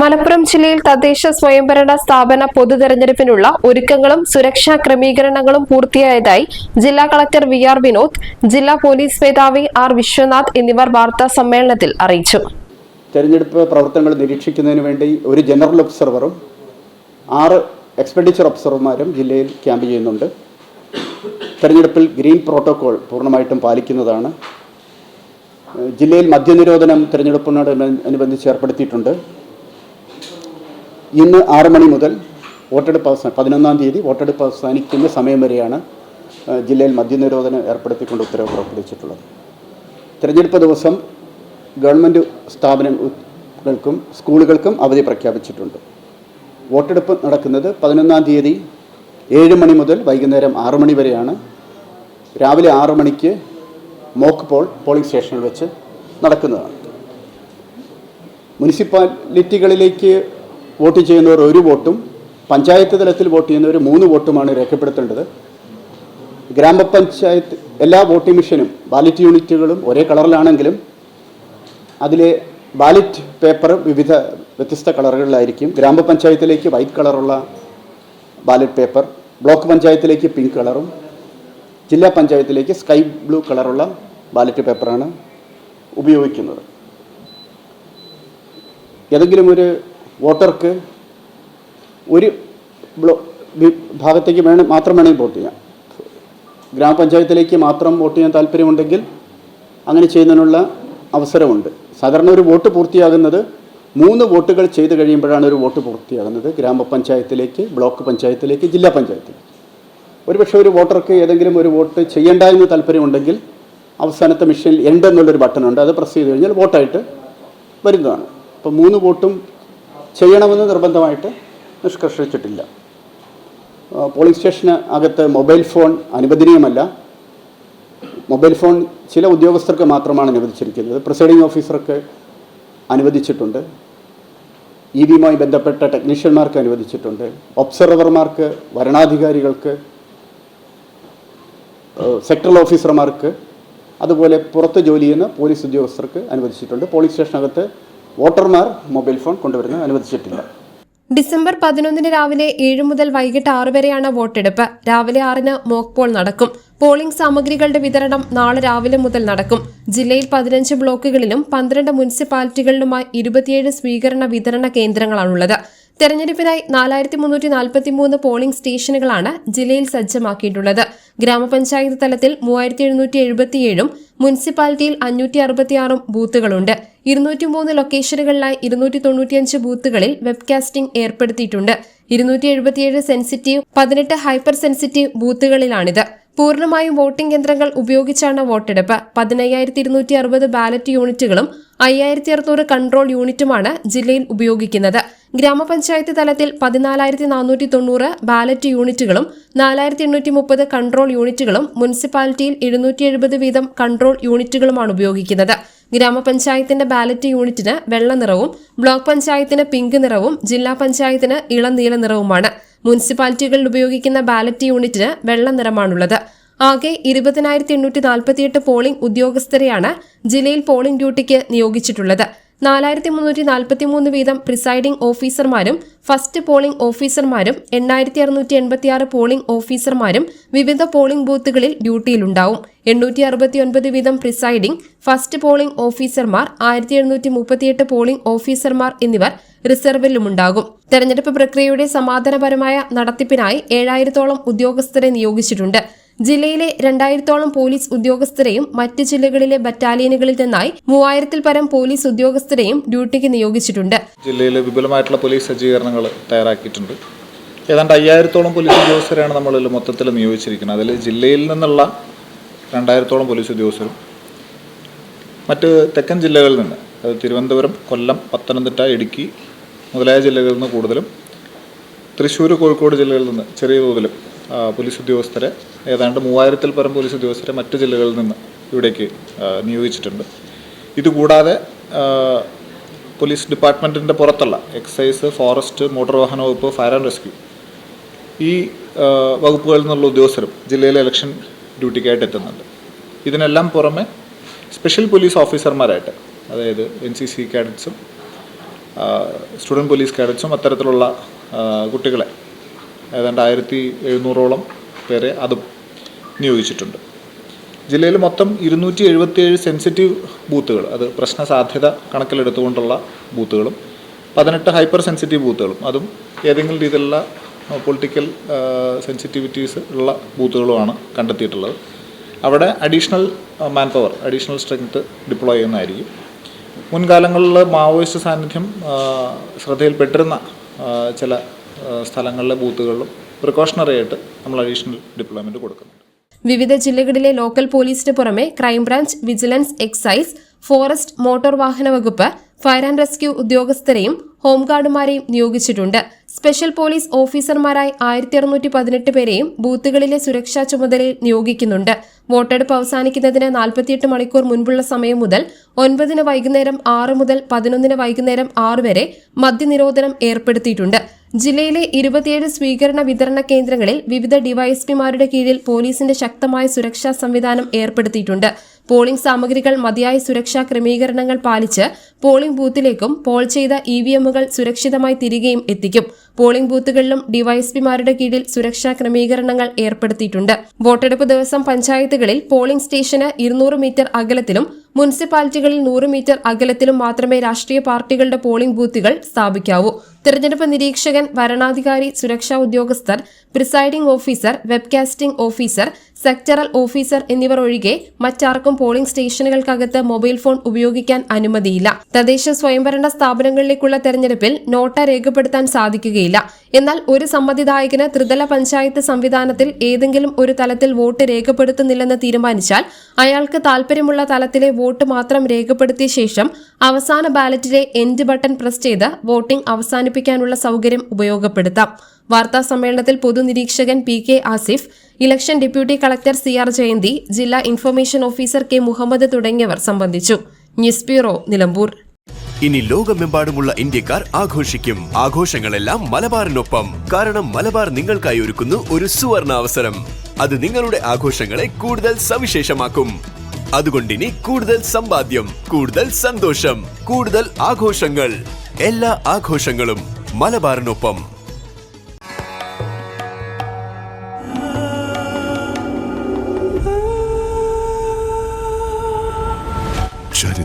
Malappuram ജില്ലയിൽ തദ്ദേശ സ്വയംഭരണ സ്ഥാപന പൊതു തെരഞ്ഞെടുപ്പിനുള്ള ഒരുക്കങ്ങളും സുരക്ഷാ ക്രമീകരണങ്ങളും പൂർത്തിയായതായി ജില്ലാ കളക്ടർ വി ആർ വിനോദ് ജില്ലാ പോലീസ് മേധാവി ആർ വിശ്വനാഥ് എന്നിവർ വാർത്താ സമ്മേളനത്തിൽ അറിയിച്ചു. തെരഞ്ഞെടുപ്പ് പ്രവർത്തനങ്ങൾ നിരീക്ഷിക്കുന്നതിന് വേണ്ടി ഒരു ജനറൽ ഒബ്സർവറും ആറ് എക്സ്പെൻഡിച്ചർ ഒബ്സർവർമാരും ജില്ലയിൽ ക്യാമ്പ് ചെയ്യുന്നുണ്ട്. തെരഞ്ഞെടുപ്പിൽ ഗ്രീൻ പ്രോട്ടോകോൾ പൂർണമായിട്ടും പാലിക്കുന്നതാണ്. ജില്ലയിൽ മദ്യനിരോധനം തെരഞ്ഞെടുപ്പിനോട് അനുബന്ധിച്ച് ഏർപ്പെടുത്തിയിട്ടുണ്ട്. ഇന്ന് ആറ് മണി മുതൽ വോട്ടെടുപ്പ് അവസാനം പതിനൊന്നാം തീയതി വോട്ടെടുപ്പ് അവസാനിക്കുന്ന സമയം വരെയാണ് ജില്ലയിൽ മദ്യനിരോധനം ഏർപ്പെടുത്തിക്കൊണ്ട് ഉത്തരവ് പുറപ്പെടുവിച്ചിട്ടുള്ളത്. തിരഞ്ഞെടുപ്പ് ദിവസം ഗവൺമെന്റ് സ്ഥാപനങ്ങൾക്കും സ്കൂളുകൾക്കും അവധി പ്രഖ്യാപിച്ചിട്ടുണ്ട്. വോട്ടെടുപ്പ് നടക്കുന്നത് പതിനൊന്നാം തീയതി ഏഴ് മണി മുതൽ വൈകുന്നേരം ആറു മണി വരെയാണ്. രാവിലെ ആറു മണിക്ക് മോക്ക് പോൾ പോളിംഗ് സ്റ്റേഷനിൽ വെച്ച് നടക്കുന്നതാണ്. മുനിസിപ്പാലിറ്റികളിലേക്ക് വോട്ട് ചെയ്യുന്നവർ ഒരു വോട്ടും പഞ്ചായത്ത് തലത്തിൽ വോട്ട് ചെയ്യുന്നവർ മൂന്ന് വോട്ടുമാണ് രേഖപ്പെടുത്തേണ്ടത്. ഗ്രാമപഞ്ചായത്ത് എല്ലാ വോട്ടിംഗ് മെഷീനും ബാലറ്റ് യൂണിറ്റുകളും ഒരേ കളറിലാണെങ്കിലും അതിലെ ബാലറ്റ് പേപ്പർ വിവിധ വ്യത്യസ്ത കളറുകളിലായിരിക്കും. ഗ്രാമപഞ്ചായത്തിലേക്ക് വൈറ്റ് കളറുള്ള ബാലറ്റ് പേപ്പർ ബ്ലോക്ക് പഞ്ചായത്തിലേക്ക് പിങ്ക് കളറും ജില്ലാ പഞ്ചായത്തിലേക്ക് സ്കൈ ബ്ലൂ കളറുള്ള ബാലറ്റ് പേപ്പറാണ് ഉപയോഗിക്കുന്നത്. ഏതെങ്കിലും ഒരു വോട്ടർക്ക് ഒരു ബ്ലോ ഭാഗത്തേക്ക് വേണം മാത്രം വേണമെങ്കിൽ വോട്ട് ചെയ്യാം. ഗ്രാമപഞ്ചായത്തിലേക്ക് മാത്രം വോട്ട് ചെയ്യാൻ താല്പര്യമുണ്ടെങ്കിൽ അങ്ങനെ ചെയ്യുന്നതിനുള്ള അവസരമുണ്ട്. സാധാരണ ഒരു വോട്ട് പൂർത്തിയാകുന്നത് മൂന്ന് വോട്ടുകൾ ചെയ്ത് കഴിയുമ്പോഴാണ് ഒരു വോട്ട് പൂർത്തിയാകുന്നത്. ഗ്രാമപഞ്ചായത്തിലേക്ക് ബ്ലോക്ക് പഞ്ചായത്തിലേക്ക് ജില്ലാ പഞ്ചായത്തിലേക്ക്. ഒരുപക്ഷെ ഒരു വോട്ടർക്ക് ഏതെങ്കിലും ഒരു വോട്ട് ചെയ്യേണ്ട എന്ന് താല്പര്യമുണ്ടെങ്കിൽ അവസാനത്തെ മെഷീനിൽ എൻഡ് എന്നുള്ളൊരു ബട്ടൺ ഉണ്ട്. അത് പ്രസ് ചെയ്ത് കഴിഞ്ഞാൽ വോട്ടായിട്ട് വരുന്നതാണ്. അപ്പോൾ മൂന്ന് വോട്ടും ചെയ്യണമെന്ന് നിർബന്ധമായിട്ട് നിഷ്കർഷിച്ചിട്ടില്ല. പോളിംഗ് സ്റ്റേഷന് അകത്ത് മൊബൈൽ ഫോൺ അനുവദനീയമല്ല. മൊബൈൽ ഫോൺ ചില ഉദ്യോഗസ്ഥർക്ക് മാത്രമാണ് അനുവദിച്ചിരിക്കുന്നത്. പ്രിസൈഡിംഗ് ഓഫീസർക്ക് അനുവദിച്ചിട്ടുണ്ട്. ഇ വിയുമായി ബന്ധപ്പെട്ട ടെക്നീഷ്യന്മാർക്ക് അനുവദിച്ചിട്ടുണ്ട്. ഒബ്സർവർമാർക്ക് വരണാധികാരികൾക്ക് സെക്ടറൽ ഓഫീസർമാർക്ക് അതുപോലെ പുറത്ത് ജോലി ചെയ്യുന്ന പോലീസ് ഉദ്യോഗസ്ഥർക്ക് അനുവദിച്ചിട്ടുണ്ട്. പോലീസ് സ്റ്റേഷനകത്ത് വോട്ടർമാർ മൊബൈൽ ഫോൺ കൊണ്ടുവരുന്ന അനുവദിച്ചിട്ടില്ല. ഡിസംബർ പതിനൊന്നിന് രാവിലെ ഏഴ് മുതൽ വൈകിട്ട് ആറ് വരെയാണ് വോട്ടെടുപ്പ്. രാവിലെ ആറിന് മോക്ക് പോൾ നടക്കും. പോളിംഗ് സാമഗ്രികളുടെ വിതരണം നാളെ രാവിലെ മുതൽ നടക്കും. ജില്ലയിൽ പതിനഞ്ച് ബ്ലോക്കുകളിലും പന്ത്രണ്ട് മുനിസിപ്പാലിറ്റികളിലുമായി ഇരുപത്തിയേഴ് സ്വീകരണ വിതരണ കേന്ദ്രങ്ങളാണുള്ളത്. തെരഞ്ഞെടുപ്പിനായി നാലായിരത്തി മുന്നൂറ്റി നാൽപ്പത്തി മൂന്ന് പോളിംഗ് സ്റ്റേഷനുകളാണ് ജില്ലയിൽ സജ്ജമാക്കിയിട്ടുള്ളത്. ഗ്രാമപഞ്ചായത്ത് തലത്തിൽ മൂവായിരത്തി എഴുന്നൂറ്റി എഴുപത്തിയേഴും മുനിസിപ്പാലിറ്റിയിൽ അഞ്ഞൂറ്റി അറുപത്തിയാറും ബൂത്തുകളുണ്ട്. ഇരുന്നൂറ്റി മൂന്ന് ലൊക്കേഷനുകളിലായി ഇരുന്നൂറ്റി തൊണ്ണൂറ്റിയഞ്ച് ബൂത്തുകളിൽ വെബ്കാസ്റ്റിംഗ് ഏർപ്പെടുത്തിയിട്ടുണ്ട്. ഇരുന്നൂറ്റി എഴുപത്തിയേഴ് സെൻസിറ്റീവ് പതിനെട്ട് ഹൈപ്പർ സെൻസിറ്റീവ് ബൂത്തുകളിലാണിത്. പൂർണമായും വോട്ടിംഗ് യന്ത്രങ്ങൾ ഉപയോഗിച്ചാണ് വോട്ടെടുപ്പ്. പതിനയ്യായിരത്തി ഇരുന്നൂറ്റി അറുപത് ബാലറ്റ് യൂണിറ്റുകളും അയ്യായിരത്തി അറുന്നൂറ് കൺട്രോൾ യൂണിറ്റുമാണ് ജില്ലയിൽ ഉപയോഗിക്കുന്നത്. ഗ്രാമപഞ്ചായത്ത് തലത്തിൽ പതിനാലായിരത്തി നാനൂറ്റി തൊണ്ണൂറ് ബാലറ്റ് യൂണിറ്റുകളും നാലായിരത്തി എണ്ണൂറ്റി മുപ്പത് കൺട്രോൾ യൂണിറ്റുകളും മുനിസിപ്പാലിറ്റിയിൽ എഴുന്നൂറ്റി എഴുപത് വീതം കൺട്രോൾ യൂണിറ്റുകളുമാണ് ഉപയോഗിക്കുന്നത്. ഗ്രാമപഞ്ചായത്തിന്റെ ബാലറ്റ് യൂണിറ്റിന് വെള്ള നിറവും ബ്ലോക്ക് പഞ്ചായത്തിന് പിങ്ക് നിറവും ജില്ലാ പഞ്ചായത്തിന് ഇളം നീല നിറവുമാണ്. മുനിസിപ്പാലിറ്റികളിൽ ഉപയോഗിക്കുന്ന ബാലറ്റ് യൂണിറ്റിന് വെള്ള നിറമാണുള്ളത്. ആകെ ഇരുപതിനായിരത്തി എണ്ണൂറ്റി നാൽപ്പത്തിയെട്ട് പോളിംഗ് ഉദ്യോഗസ്ഥരെയാണ് ജില്ലയിൽ പോളിംഗ് ഡ്യൂട്ടിക്ക് നിയോഗിച്ചിട്ടുള്ളത്. നാലായിരത്തി മുന്നൂറ്റി നാൽപ്പത്തി മൂന്ന് വീതം പ്രിസൈഡിംഗ് ഓഫീസർമാരും ഫസ്റ്റ് പോളിംഗ് ഓഫീസർമാരും എണ്ണായിരത്തി അറുന്നൂറ്റി എൺപത്തിയാറ് പോളിംഗ് ഓഫീസർമാരും വിവിധ പോളിംഗ് ബൂത്തുകളിൽ ഡ്യൂട്ടിയിലുണ്ടാവും. എണ്ണൂറ്റി അറുപത്തിയൊൻപത് വീതം പ്രിസൈഡിംഗ് ഫസ്റ്റ് പോളിംഗ് ഓഫീസർമാർ ആയിരത്തി എഴുന്നൂറ്റി മുപ്പത്തിയെട്ട് പോളിംഗ് ഓഫീസർമാർ എന്നിവർ റിസർവിലുമുണ്ടാകും. തെരഞ്ഞെടുപ്പ് പ്രക്രിയയുടെ സമാധാനപരമായ നടത്തിപ്പിനായി ഏഴായിരത്തോളം ഉദ്യോഗസ്ഥരെ നിയോഗിച്ചിട്ടുണ്ട്. ജില്ലയിലെ രണ്ടായിരത്തോളം പോലീസ് ഉദ്യോഗസ്ഥരെയും മറ്റ് ജില്ലകളിലെ ബറ്റാലിയനുകളിൽ നിന്നായി മൂവായിരത്തിൽ പരം പോലീസ് ഉദ്യോഗസ്ഥരെയും ഡ്യൂട്ടിക്ക് നിയോഗിച്ചിട്ടുണ്ട്. ജില്ലയിലെ വിപുലമായിട്ടുള്ള പോലീസ് സജ്ജീകരണങ്ങൾ തയ്യാറാക്കിയിട്ടുണ്ട്. ഏതാണ്ട് അയ്യായിരത്തോളം പോലീസ് ഉദ്യോഗസ്ഥരെയാണ് നമ്മളിൽ മൊത്തത്തിൽ നിയോഗിച്ചിരിക്കുന്നത്. അതിൽ ജില്ലയിൽ നിന്നുള്ള രണ്ടായിരത്തോളം പോലീസ് ഉദ്യോഗസ്ഥരും മറ്റ് തെക്കൻ ജില്ലകളിൽ നിന്ന് അത് തിരുവനന്തപുരം കൊല്ലം പത്തനംതിട്ട ഇടുക്കി മുതലായ ജില്ലകളിൽ നിന്ന് കൂടുതലും തൃശ്ശൂർ കോഴിക്കോട് ജില്ലകളിൽ നിന്ന് ചെറിയ തോതിലും പോലീസ് ഉദ്യോഗസ്ഥരെ ഏതാണ്ട് മൂവായിരത്തിൽ പരം പോലീസ് ഉദ്യോഗസ്ഥരെ മറ്റു ജില്ലകളിൽ നിന്ന് ഇവിടേക്ക് നിയോഗിച്ചിട്ടുണ്ട്. ഇതുകൂടാതെ പോലീസ് ഡിപ്പാർട്ട്മെന്റിന്റെ പുറത്തുള്ള എക്സൈസ് ഫോറസ്റ്റ് മോട്ടോർ വാഹന വകുപ്പ് ഫയർ ആൻഡ് റെസ്ക്യൂ ഈ വകുപ്പുകളിൽ നിന്നുള്ള ഉദ്യോഗസ്ഥരും ജില്ലയിലെ ഇലക്ഷൻ ഡ്യൂട്ടിക്കായിട്ട് എത്തുന്നുണ്ട്. ഇതിനെല്ലാം പുറമെ സ്പെഷ്യൽ പോലീസ് ഓഫീസർമാരായിട്ട് അതായത് എൻ സി സി കാഡറ്റ്സും സ്റ്റുഡന്റ് പോലീസ് കാഡറ്റ്സും അത്തരത്തിലുള്ള കുട്ടികളെ ഏതാണ്ട് ആയിരത്തി എഴുന്നൂറോളം പേരെ അതും നിയോഗിച്ചിട്ടുണ്ട്. ജില്ലയിൽ മൊത്തം ഇരുന്നൂറ്റി എഴുപത്തിയേഴ് സെൻസിറ്റീവ് ബൂത്തുകൾ അത് പ്രശ്ന സാധ്യത കണക്കിലെടുത്തുകൊണ്ടുള്ള ബൂത്തുകളും പതിനെട്ട് ഹൈപ്പർ സെൻസിറ്റീവ് ബൂത്തുകളും അതും ഏതെങ്കിലും രീതിയിലുള്ള പൊളിറ്റിക്കൽ സെൻസിറ്റിവിറ്റീസ് ഉള്ള ബൂത്തുകളുമാണ് കണ്ടെത്തിയിട്ടുള്ളത്. അവിടെ additional manpower additional strength deploy ചെയ്യുന്നതായിരിക്കും. മുൻകാലങ്ങളിൽ മാവോയിസ്റ്റ് സാന്നിധ്യം ശ്രദ്ധയിൽപ്പെട്ടിരുന്ന ചില സ്ഥലങ്ങളിലെ ബൂത്തുകളിലും പ്രിക്കോഷണറി ആയിട്ട് നമ്മൾ അഡീഷണൽ ഡിപ്ലോയ്മെന്റ് കൊടുക്കുന്നുണ്ട്. വിവിധ ജില്ലകളിലെ ലോക്കൽ പോലീസിന് പുറമെ crime branch vigilance excise forest motor വാഹന വകുപ്പ് ഫയർ ആൻഡ് റെസ്ക്യൂ ഉദ്യോഗസ്ഥരെയും ഹോംഗാർഡുമാരെയും നിയോഗിച്ചിട്ടുണ്ട്. സ്പെഷ്യൽ പോലീസ് ഓഫീസർമാരായി ആയിരത്തി അറുന്നൂറ്റി പതിനെട്ട് പേരെയും ബൂത്തുകളിലെ സുരക്ഷാ ചുമതലയിൽ നിയോഗിക്കുന്നുണ്ട്. വോട്ടെടുപ്പ് അവസാനിക്കുന്നതിന് നാൽപ്പത്തിയെട്ട് മണിക്കൂർ മുൻപുള്ള സമയം മുതൽ ഒൻപതിന് വൈകുന്നേരം ആറ് മുതൽ പതിനൊന്നിന് വൈകുന്നേരം ആറ് വരെ മദ്യനിരോധനം ഏർപ്പെടുത്തിയിട്ടുണ്ട്. ജില്ലയിലെ ഇരുപത്തിയേഴ് സ്വീകരണ വിതരണ കേന്ദ്രങ്ങളിൽ വിവിധ ഡിവൈഎസ്പിമാരുടെ കീഴിൽ പോലീസിന്റെ ശക്തമായ സുരക്ഷാ സംവിധാനം ഏർപ്പെടുത്തിയിട്ടുണ്ട്. പോളിംഗ് സാമഗ്രികൾ മതിയായ സുരക്ഷാ ക്രമീകരണങ്ങൾ പാലിച്ച് പോളിംഗ് ബൂത്തിലേക്കും പോൾ ചെയ്ത ഇ വി എമ്മുകൾ സുരക്ഷിതമായി തിരികെയും എത്തിക്കും. പോളിംഗ് ബൂത്തുകളിലും ഡിവൈഎസ്പിമാരുടെ കീഴിൽ സുരക്ഷാ ക്രമീകരണങ്ങൾ ഏർപ്പെടുത്തിയിട്ടുണ്ട്. വോട്ടെടുപ്പ് ദിവസം പഞ്ചായത്തുകളിൽ പോളിംഗ് സ്റ്റേഷന് ഇരുന്നൂറ് മീറ്റർ അകലത്തിലും മുനിസിപ്പാലിറ്റികളിൽ നൂറ് മീറ്റർ അകലത്തിലും മാത്രമേ രാഷ്ട്രീയ പാർട്ടികളുടെ പോളിംഗ് ബൂത്തുകൾ സ്ഥാപിക്കാവൂ. തിരഞ്ഞെടുപ്പ് നിരീക്ഷകൻ വരണാധികാരി സുരക്ഷാ ഉദ്യോഗസ്ഥർ presiding officer webcasting officer sectoral officer എന്നിവർ ഒഴികെ മറ്റാർക്കും പോളിംഗ് സ്റ്റേഷനുകൾക്കകത്ത് മൊബൈൽ ഫോൺ ഉപയോഗിക്കാൻ അനുമതിയില്ല. തദ്ദേശ സ്വയംഭരണ സ്ഥാപനങ്ങളിലേക്കുള്ള തെരഞ്ഞെടുപ്പിൽ നോട്ട രേഖപ്പെടുത്താൻ സാധിക്കുകയില്ല. എന്നാൽ ഒരു സമ്മതിദായകന് ത്രിതല പഞ്ചായത്ത് സംവിധാനത്തിൽ ഏതെങ്കിലും ഒരു തലത്തിൽ വോട്ട് രേഖപ്പെടുത്തുന്നില്ലെന്ന് തീരുമാനിച്ചാൽ അയാൾക്ക് താൽപര്യമുള്ള തലത്തിലെ വോട്ട് മാത്രം രേഖപ്പെടുത്തിയ ശേഷം അവസാന ബാലറ്റിലെ എൻഡ് ബട്ടൺ പ്രസ് ചെയ്ത് വോട്ടിംഗ് അവസാനിപ്പിക്കാനുള്ള സൗകര്യം ഉപയോഗപ്പെടുത്താം. വാർത്താ സമ്മേളനത്തിൽ പൊതുനിരീക്ഷകൻ P K Asif election deputy collector C R Jayanthi ജില്ലാ ഇൻഫർമേഷൻ ഓഫീസർ കെ മുഹമ്മദ് തുടങ്ങിയവർ സംബന്ധിച്ചു. News bureau Nilambur. ഇനി ലോകമെമ്പാടുമുള്ള ഇന്ത്യക്കാർ ആഘോഷിക്കും. ആഘോഷങ്ങളെല്ലാം മലബാറിനൊപ്പം. കാരണം മലബാർ നിങ്ങൾക്കായി ഒരുക്കുന്നു ഒരു സുവർണ അവസരം അത് നിങ്ങളുടെ ആഘോഷങ്ങളെ കൂടുതൽ സവിശേഷമാക്കും. അതുകൊണ്ട് ഇനി കൂടുതൽ സമ്പാദ്യം കൂടുതൽ സന്തോഷം കൂടുതൽ ആഘോഷങ്ങൾ. എല്ലാ ആഘോഷങ്ങളും മലബാറിനൊപ്പം.